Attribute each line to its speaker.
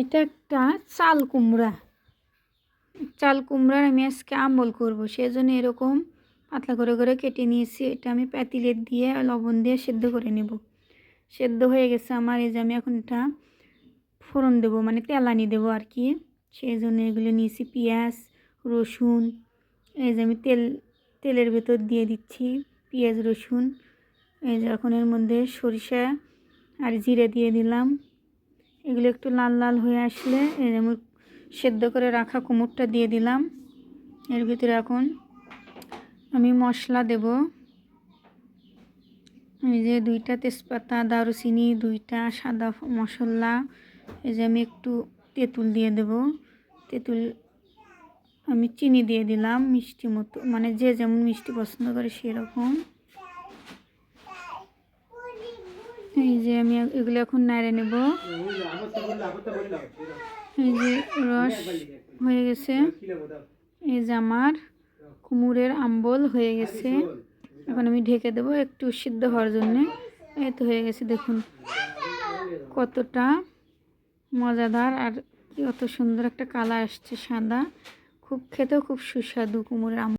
Speaker 1: এটা একটা চাল কুমড়া। চাল কুমড়ার আমি আজকে আম্বল করব, সেজন্য এরকম পাতলা করে করে কেটে নিয়েছি। এটা আমি পাতিলে দিয়ে লবণ দিয়ে সেদ্ধ করে নেব। সেদ্ধ হয়ে গেছে আমার, এই যে আমি এখন এটা ফোড়ন দেবো মানে তেলানি দেবো আর কি। সেই জন্য এগুলো নিয়েছি পেঁয়াজ, রসুন, এই যে আমি তেল, তেলের ভেতর দিয়ে দিচ্ছি পেঁয়াজ, রসুন। এই যে এখন এর মধ্যে সরিষা আর জিরে দিয়ে দিলাম। এগুলো একটু লাল লাল হয়ে আসলে আমি সেদ্ধ করে রাখা কুমড়টা দিয়ে দিলাম। এর ভিতরে এখন আমি মশলা দেব। এই যে দুইটা তেজপাতা, দারুচিনি, দুইটা সাদা মশলা, এই যে আমি একটু তেঁতুল দিয়ে দেব। তেঁতুল আমি চিনি দিয়ে দিলাম, মিষ্টি মতো মানে যে যেমন মিষ্টি পছন্দ করে সেরকম। এই যে আমি এগুলো এখন নাড়ে নেব। এই যে রস হয়ে গেছে। এই যে আমার কুমুরের আম্বল হয়ে গেছে। এখন আমি ঢেকে দেবো একটু সিদ্ধ হওয়ার জন্যে। এই তো হয়ে গেছে, দেখুন কতটা মজাদার আর কত সুন্দর একটা কালার আসছে সাদা। খুব খেতেও খুব সুস্বাদু কুমড়ের আম